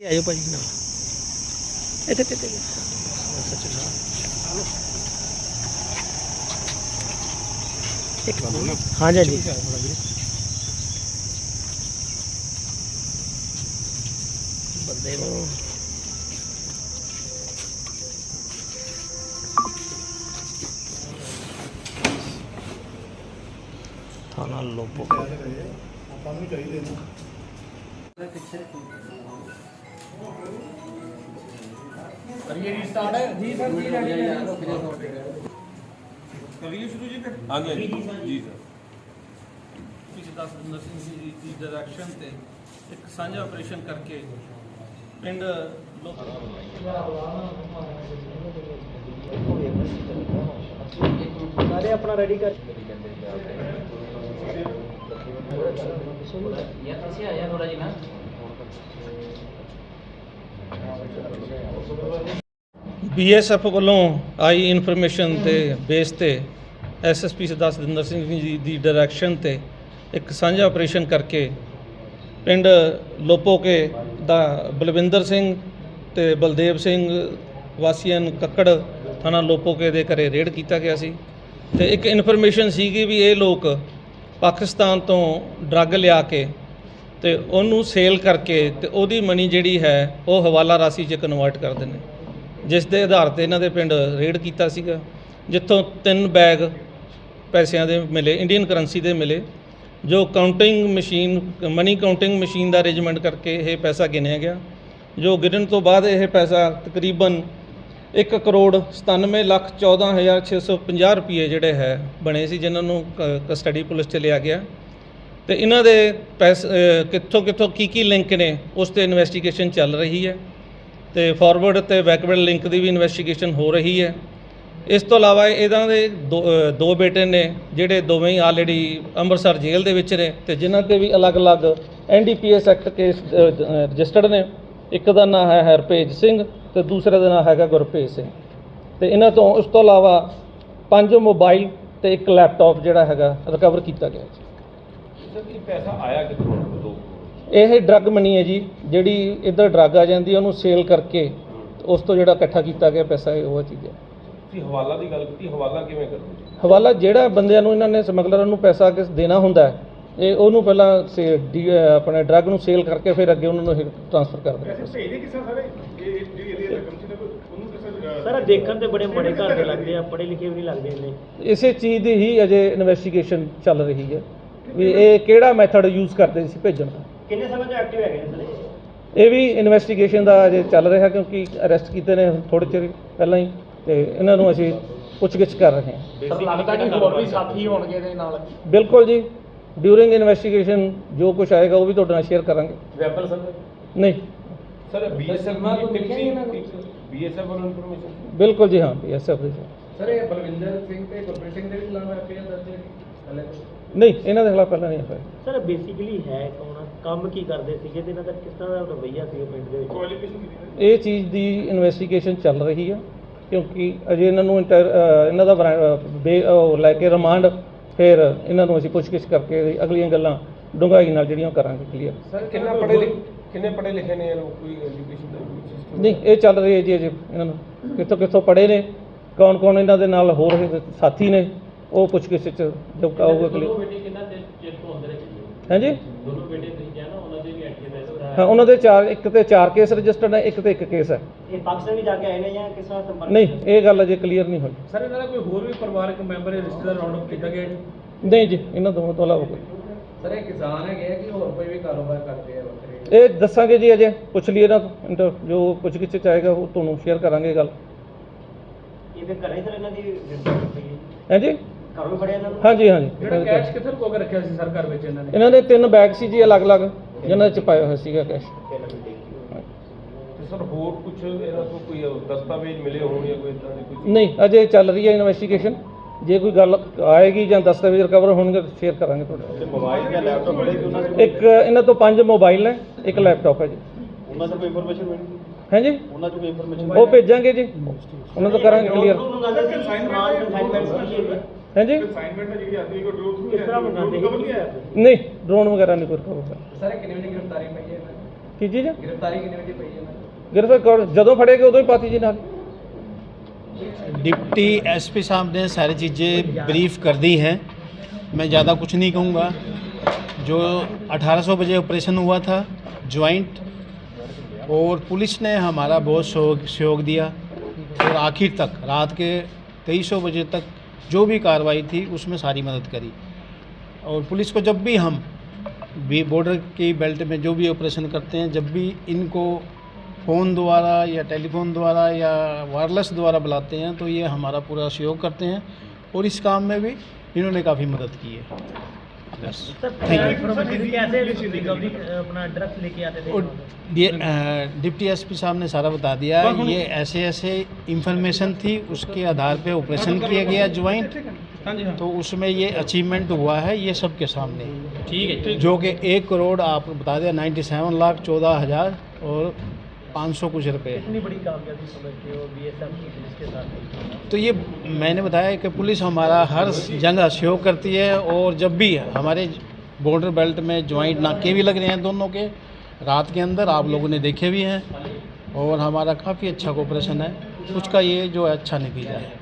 ਇਹ ਆਇਓ ਭਾਜੀ ਨਾਲ ਇੱਥੇ ਇੱਥੇ ਇੱਥੇ ਸੱਚ ਸਾਹਿਬ ਇੱਕ ਹਾਂ ਜੀ ਜੀ ਬੰਦੇ ਨੂੰ ਥਾਣਾ ਲੋਪੋ ਕਰੀਏ ਸ਼ੁਰੂ ਜੀ ਫਿਰ ਹਾਂਜੀ ਹਾਂਜੀ ਜੀ ਸਰ ਪਿਛੇ ਦਸਵਿੰਦਰ ਸਿੰਘ ਜੀ ਦੀ ਡਾਇਰੈਕਸ਼ਨ ਤੇ ਇੱਕ ਸਾਂਝਾ ਆਪਰੇਸ਼ਨ ਕਰਕੇ ਪਿੰਡ ਲੋ- ਸਾਰੇ ਆਪਣਾ ਰੈਡੀ ਕਰ ਬੀਐਸਐਫ ਵੱਲੋਂ ਆਈ ਇਨਫੋਰਮੇਸ਼ਨ ਤੇ ਬੇਸ ਤੇ ਐਸਐਸਪੀ ਸਰਦਾਰ ਸਤਿੰਦਰ ਸਿੰਘ ਜੀ ਦੀ ਡਾਇਰੈਕਸ਼ਨ ਤੇ ਇੱਕ ਸਾਂਝਾ ਆਪਰੇਸ਼ਨ ਕਰਕੇ ਪਿੰਡ ਲੋਪੋਕੇ ਦਾ ਬਲਵਿੰਦਰ ਸਿੰਘ ਤੇ ਬਲਦੇਵ ਸਿੰਘ ਵਾਸੀਆਂ ਕੱਕੜ ਥਾਣਾ ਲੋਪੋਕੇ ਦੇ ਘਰੇ ਰੇਡ ਕੀਤਾ ਗਿਆ ਸੀ। ਤੇ ਇੱਕ ਇਨਫੋਰਮੇਸ਼ਨ ਸੀਗੀ ਵੀ ਇਹ ਲੋਕ ਪਾਕਿਸਤਾਨ ਤੋਂ ਡਰੱਗ ਲਿਆ ਕੇ ਤੇ ਉਹਨੂੰ ਸੇਲ ਕਰਕੇ ਤੇ ਉਹਦੀ ਮਨੀ ਜਿਹੜੀ ਹੈ, ਉਹ ਹਵਾਲਾ ਰਾਸ਼ੀ 'ਚ ਕਨਵਰਟ ਕਰ ਦਿੰਦੇ। ਜਿਸ ਦੇ ਆਧਾਰ ਤੇ ਇਹਨਾਂ ਦੇ ਪਿੰਡ ਰੇਡ ਕੀਤਾ ਸੀਗਾ, ਜਿੱਥੋਂ ਤਿੰਨ ਬੈਗ ਪੈਸਿਆਂ ਦੇ ਮਿਲੇ ਇੰਡੀਅਨ ਕਰੰਸੀ ਦੇ ਮਿਲੇ, ਜੋ counting machine money counting machine ਦਾ ਅਰੇਂਜਮੈਂਟ ਕਰਕੇ ਇਹ ਪੈਸਾ ਗਿਣਿਆ ਗਿਆ। ਜੋ ਗਿਣਨ ਤੋਂ ਬਾਅਦ ਇਹ ਪੈਸਾ ਤਕਰੀਬਨ 1 ਕਰੋੜ 97 ਲੱਖ 14650 ਰੁਪਏ ਜਿਹੜੇ ਹੈ, ਬਣੇ ਸੀ, ਜਿਨ੍ਹਾਂ ਨੂੰ ਕਸਟਡੀ ਪੁਲਿਸ 'ਚ ਲਿਆ ਗਿਆ। ਤੇ ਇਹਨਾਂ ਦੇ ਪੈਸੇ ਕਿੱਥੋਂ ਕਿੱਥੋਂ ਕੀ ਕੀ ਲਿੰਕ ਨੇ, ਉਸ ਤੇ ਇਨਵੈਸਟੀਗੇਸ਼ਨ ਚੱਲ ਰਹੀ ਹੈ। ਤੇ ਫਾਰਵਰਡ ਤੇ ਬੈਕਵਰਡ ਲਿੰਕ ਦੀ ਵੀ ਇਨਵੈਸਟੀਗੇਸ਼ਨ ਹੋ ਰਹੀ ਹੈ। ਇਸ ਤੋਂ ਇਲਾਵਾ ਇਹਨਾਂ ਦੇ ਦੋ ਦੋ ਬੇਟੇ ਨੇ, ਜਿਹੜੇ ਦੋਵੇਂ ਹੀ ਆਲਰੇਡੀ ਅੰਮ੍ਰਿਤਸਰ ਜੇਲ੍ਹ ਦੇ ਵਿੱਚ ਨੇ ਤੇ ਜਿਨ੍ਹਾਂ ਤੇ ਵੀ ਅਲੱਗ-ਅਲੱਗ ਐਨਡੀਪੀਐਸ ਐਕਟ ਕੇਸ ਰਜਿਸਟਰਡ ਨੇ। ਇੱਕ ਦਾ ਨਾਮ ਹੈ ਹਰਪੇਜ ਸਿੰਘ ਤੇ ਦੂਸਰੇ ਦਾ ਨਾਮ ਹੈਗਾ ਗੁਰਪ੍ਰੀਤ ਸਿੰਘ। ਤੇ ਇਹਨਾਂ ਤੋਂ, ਉਸ ਤੋਂ ਇਲਾਵਾ ਪੰਜ ਮੋਬਾਈਲ ਤੇ ਇੱਕ ਲੈਪਟਾਪ ਜਿਹੜਾ ਹੈਗਾ ਰਿਕਵਰ ਕੀਤਾ ਗਿਆ ਜੀ। ਇਹ ਪੈਸਾ ਆਇਆ ਕਿੱਥੋਂ ਦੋ ਇਹ ਡਰੱਗ ਮਨੀ ਹੈ ਜੀ ਜਿਹੜੀ ਇੱਧਰ ਡਰੱਗ ਆ ਜਾਂਦੀ ਹੈ ਉਹਨੂੰ ਸੇਲ ਕਰਕੇ ਉਸ ਤੋਂ ਜਿਹੜਾ ਇਕੱਠਾ ਕੀਤਾ ਗਿਆ ਪੈਸਾ ਹੈ ਉਹ ਚੀਜ਼ ਹੈ। ਤੁਸੀਂ ਹਵਾਲਾ ਦੀ ਗੱਲ ਕੀਤੀ ਹਵਾਲਾ ਕਿਵੇਂ ਕਰਦੇ? ਜੀ ਹਵਾਲਾ ਜਿਹੜਾ ਬੰਦਿਆਂ ਨੂੰ ਇਹਨਾਂ ਨੇ ਸਮਗਲਰਾਂ ਨੂੰ ਪੈਸਾ ਕਿਸ ਦੇਣਾ ਹੁੰਦਾ ਹੈ ਇਹ ਉਹਨੂੰ ਪਹਿਲਾਂ ਸੇ ਡੀ- ਅਹ ਆਪਣੇ ਡਰੱਗ ਨੂੰ ਸੇਲ ਕਰਕੇ ਫਿਰ ਅੱਗੇ ਉਹਨਾਂ ਨੂੰ ਟ੍ਰਾਂਸਫਰ ਕਰ ਦਿੰਦੇ ਭੇਜਦੇ ਕਿਸਾ ਸਾਰੇ? ਇਹ ਜਿਹੜੀ ਇਹਦੀ ਰਕਮ ਸੀ ਨਾ ਕੋਈ ਉਹਨੂੰ ਕਿਸੇ ਸਰ ਦੇਖਣ ਤੇ ਬੜੇ ਬੜੇ ਘਰ ਦੇ ਲੱਗਦੇ ਆ ਪੜ੍ਹੇ ਲਿਖੇ ਵੀ ਨਹੀਂ ਲੱਗਦੇ ਇੰਨੇ। ਇਸੇ ਚੀਜ਼ ਦੀ ਹੀ ਅਜੇ ਇਨਵੈਸਟੀਗੇਸ਼ਨ ਚੱਲ ਰਹੀ ਹੈ। ਵੀ ਇਹ ਕਿਹੜਾ ਮੈਥਡ ਯੂਜ਼ ਕਰਦੇ ਸੀ ਭੇਜਣ ਦਾ ਕਿੰਨੇ ਸਮੇਂ ਤੋਂ ਐਕਟਿਵ ਹੈਗੇ ਨੇ ਸਰ ਇਹ? ਵੀ ਇਨਵੈਸਟੀਗੇਸ਼ਨ ਦਾ ਅਜੇ ਚੱਲ ਰਿਹਾ ਕਿਉਂਕਿ ਅਰੈਸਟ ਕੀਤੇ ਨੇ ਥੋੜੇ ਚਿਰ ਪਹਿਲਾਂ ਹੀ ਤੇ ਇਹਨਾਂ ਨੂੰ ਅਸੀਂ ਪੁੱਛਗਿੱਛ ਕਰ ਰਹੇ ਹਾਂ। ਸਰ ਲੱਗਦਾ ਕਿ ਹੋਰ ਵੀ ਸਾਥੀ ਹੋਣਗੇ ਇਹਦੇ ਨਾਲ? ਬਿਲਕੁਲ ਜੀ। ਡਿਊਰਿੰਗ ਇਨਵੈਸਟੀਗੇਸ਼ਨ ਜੋ ਕੁਝ ਆਏਗਾ ਉਹ ਵੀ ਤੁਹਾਡੇ ਨਾਲ ਸ਼ੇਅਰ ਕਰਾਂਗੇ। Weapon sir? ਨਹੀਂ। ਸਰ ਬੀਐਸਐਫ ਨਾਲ ਕੋਈ ਬੀਐਸਐਫ ਵੱਲੋਂ ਇਨਫੋਰਮੇਸ਼ਨ ਬਿਲਕੁਲ ਜੀ ਹਾਂ ਐਸਐਫ ਦੇ। ਸਰ ਇਹ ਬਲਵਿੰਦਰ ਸਿੰਘ ਤੇ ਗੁਰਪ੍ਰੀਤ ਸਿੰਘ ਦੇ ਵੀ ਖਿਲਾਫ ਐਫਆਈਆਰ ਦਰਜ ਹੈ। ਨਹੀਂ ਇਹਨਾਂ ਦੇ ਖਿਲਾਫ ਪਹਿਲਾਂ ਨਹੀਂ ਹੋਇਆ। ਸਰ ਬੇਸਿਕਲੀ ਹੈ ਕੌਣ? ਕੰਮ ਕੀ ਕਰਦੇ ਸੀਗੇ ਤੇ ਇਹਨਾਂ ਦਾ ਕਿਸ ਤਰ੍ਹਾਂ ਦਾ ਰਵੱਈਆ ਸੀ ਪਿੰਡ ਦੇ ਵਿੱਚ? ਇਹ ਚੀਜ਼ ਦੀ ਇਨਵੈਸਟੀਗੇਸ਼ਨ ਚੱਲ ਰਹੀ ਹੈ ਕਿਉਂਕਿ ਅਜੇ ਇਹਨਾਂ ਨੂੰ ਇਹਨਾਂ ਦਾ ਲੈ ਕੇ ਰਿਮਾਂਡ ਫਿਰ ਇਹਨਾਂ ਨੂੰ ਅਸੀਂ ਪੁੱਛਗਿੱਛ ਕਰਕੇ ਅਗਲੀਆਂ ਗੱਲਾਂ ਡੂੰਘਾਈ ਨਾਲ ਜਿਹੜੀਆਂ ਉਹ ਕਰਾਂਗੇ ਕਲੀਅਰ ਸਰ ਕਿੰਨਾ ਲਿਖੇ ਕਿੰਨੇ ਪੜ੍ਹੇ ਲਿਖੇ ਨੇ ਕੋਈ ਐਜੂਕੇਸ਼ਨ ਦਾ ਕੋਈ system? ਨਹੀਂ ਇਹ ਚੱਲ ਰਹੀ ਹੈ ਜੀ ਅਜੇ ਇਹਨਾਂ ਨੂੰ। ਕਿੱਥੋਂ ਕਿੱਥੋਂ ਪੜ੍ਹੇ ਨੇ ਕੌਣ ਕੌਣ ਇਹਨਾਂ ਦੇ ਨਾਲ ਹੋਰ ਸਾਥੀ ਨੇ ਉਹ ਪੁੱਛਗਿੱਛ ਚ ਜੋ ਆਊਗਾ ਕਲੀਅਰ ਬੇਟੇ ਕਿੰਨਾ ਚਿਰ ਤੋਂ ਅੰਦਰ ਹੈ ਹਾਂਜੀ? ਦੋਨੋਂ ਬੇਟੇ ਤੁਸੀਂ ਕਿਹਾ ਨਾ ਉਹਨਾਂ ਦੇ ਵੀ ਐਕਟਿਵ ਹੈ ਹਾਂ ਉਹਨਾਂ ਦੇ ਚਾਰ ਇੱਕ ਤੇ ਚਾਰ ਕੇਸ ਰਜਿਸਟਰਡ ਹੈ ਇੱਕ ਤੇ ਇੱਕ ਕੇਸ ਹੈ। ਇਹ ਪਾਕਿਸਤਾਨ ਵੀ ਜਾ ਕੇ ਆਏ ਨੇ ਜਾਂ ਕਿਸ ਤਰ੍ਹਾਂ ਸੰਪਰਕ ਨਹੀਂ ਇਹ ਗੱਲ ਅਜੇ ਕਲੀਅਰ ਨਹੀਂ ਹੋਈ। ਸਰ ਇਹਨਾਂ ਦਾ ਕੋਈ ਹੋਰ ਵੀ ਪਰਿਵਾਰਕ ਮੈਂਬਰ ਇਹ ਰਿਸ਼ਤੇਦਾਰ ਰਾਉਂਡ ਅਪ ਕੀਤਾ ਗਿਆ ਜੀ? ਨਹੀਂ ਜੀ ਇਹਨਾਂ ਦੋਵਾਂ ਤੋਂ ਇਲਾਵਾ ਕੋਈ। ਸਰ ਇਹ ਕਿਸਾਨ ਹੈਗੇ ਕਿ ਹੋਰ ਕੋਈ ਵੀ ਕਾਰੋਬਾਰ ਕਰਦੇ ਆ ਵੱਖਰੇ? ਇਹ ਦੱਸਾਂਗੇ ਜੀ ਅਜੇ ਪੁੱਛ ਲਈਏ ਨਾ ਇੰਟਰ ਜੋ ਪੁੱਛਗਿੱਛ ਚ ਆਏਗਾ ਉਹ ਤੁਹਾਨੂੰ ਸ਼ੇਅਰ ਕਰਾਂਗੇ ਗੱਲ। ਇਹ ਫਿਰ ਘਰੇ ਸਰ ਇਹਨਾਂ ਦੀ ਹੈ ਹਾਂਜੀ ਘਰੋਂ ਫੜਿਆ ਇਹਨਾਂ ਨੂੰ? ਹਾਂਜੀ ਹਾਂਜੀ। ਜਿਹੜਾ ਕੈਸ਼ ਕਿੱਥੇ ਲੁਕੋ ਕੇ ਰੱਖਿਆ ਸੀ ਸਰ ਘਰ ਵਿੱਚ ਇਹਨਾਂ ਨੇ? ਇਹਨਾਂ ਦੇ ਤਿੰਨ ਬੈਗ ਸੀ ਜੀ ਅਲੱਗ-ਅਲੱਗ ਜਿਨ੍ਹਾਂ ਚ ਪਾਇਆ ਹੋਇਆ ਸੀਗਾ ਕੈਸ਼ ਤੇ ਸਰ ਹੋਰ ਕੁਝ ਇਹਨਾਂ ਤੋਂ ਕੋਈ ਦਸਤਾਵੇਜ਼ ਮਿਲੇ ਹੋਣ ਜਾਂ ਕੋਈ ਇਦਾਂ ਦੀ ਕੋਈ ਨਹੀਂ ਅਜੇ ਚੱਲ ਰਹੀ ਹੈ ਇਨਵੈਸਟੀਗੇਸ਼ਨ ਜੇ ਕੋਈ ਗੱਲ ਆਏਗੀ ਜਾਂ ਦਸਤਾਵੇਜ਼ ਰਿਕਵਰ ਹੋਣਗੇ ਤਾਂ ਸ਼ੇਅਰ ਕਰਾਂਗੇ ਤੁਹਾਡੇ ਨਾਲ। ਮੋਬਾਈਲ ਜਾਂ ਲੈਪਟਾਪ ਬੜੇ ਉਹਨਾਂ ਇੱਕ ਇਹਨਾਂ ਤੋਂ ਪੰਜ ਮੋਬਾਈਲ ਨੇ ਇੱਕ ਲੈਪਟਾਪ ਹੈ ਜੀ। ਉਹਨਾਂ ਤੋਂ ਕੋਈ ਇਨਫੋਰਮੇਸ਼ਨ ਮਿਲੀ? ਹਾਂਜੀ ਉਹਨਾਂ ਤੋਂ ਕੋਈ ਇਨਫੋਰਮੇਸ਼ਨ ਉਹ ਭੇਜਾਂਗੇ ਜੀ। ਉਹਨਾਂ ਤੋਂ ਕਰਾਂਗੇ ਕਲੀਅਰ ਮੰਗਾਉਂਦੇ ਸੀ ਸਮਾਨ ਕਨਸਾਈਨਮੈਂਟ ਕੀ ਹੈ ਹਾਂਜੀ ਅਸਾਈਨਮੈਂਟ ਜਿਹੜੀ ਆਉਂਦੀ ਹੈ ਕੋਈ ਕਿਸ ਤਰ੍ਹਾਂ ਮੰਗਾਉਂਦੇ ਸੀ ਨਹੀਂ ਡਰੋਨ ਵਗੈਰਾ ਨਹੀਂ ਕੋਈ ਰਿਕਵਰ ਹੋਇਆ ਸਰ ਕਿੰਨੇ ਵਜੇ ਗ੍ਰਿਫਤਾਰੀ ਪਈ ਹੈ ਕੀ ਚੀਜ਼ ਗ੍ਰਿਫਤਾਰੀ ਕਿੰਨੀ ਵਜੇ ਪਈ ਹੈ ਗ੍ਰਿਫਤਾਰ ਕਰ ਜਦੋਂ ਫੜੇਗੇ ਉਦੋਂ ਹੀ ਪਾਤੀ ਜੀ ਨਾਲ डिप्टी एसपी साहब ने सारी चीज़ें ब्रीफ कर दी हैं मैं ज़्यादा कुछ नहीं कहूँगा जो 1800 बजे ऑपरेशन हुआ था ज्वाइंट और पुलिस ने हमारा बहुत सहयोग सहयोग दिया और आखिर तक रात के तेईस बजे तक जो भी कार्रवाई थी, उसमें सारी मदद करी। और पुलिस को जब भी हम भी बॉर्डर की बेल्ट में जो भी ऑपरेशन करते हैं, जब भी इनको फ़ोन द्वारा या टेलीफोन द्वारा या वायरलेस द्वारा बुलाते हैं तो ये हमारा पूरा सहयोग करते हैं। और इस काम में भी इन्होंने काफ़ी मदद की है। डिप्टी एसपी साहब ने सारा बता दिया ये ऐसे ऐसे इंफॉर्मेशन थी उसके आधार पे ऑपरेशन किया गया ज्वाइंट तो उसमें ये अचीवमेंट हुआ है ये सबके सामने। ठीक है। जो कि एक करोड़ आप बता दिया नाइन्टी सेवन लाख चौदह हज़ार और पाँच सौ कुछ रुपये इतनी बड़ी कामयाबी समझते हो बीएसएफ की पुलिस के साथ? तो ये मैंने बताया कि पुलिस हमारा हर जगह सहयोग करती है और जब भी हमारे बॉर्डर बेल्ट में ज्वाइंट नाके भी लग रहे हैं दोनों के रात के अंदर आप लोगों ने देखे भी हैं और हमारा काफ़ी अच्छा कोऑपरेशन है। उसका ये जो है अच्छा नतीजा है।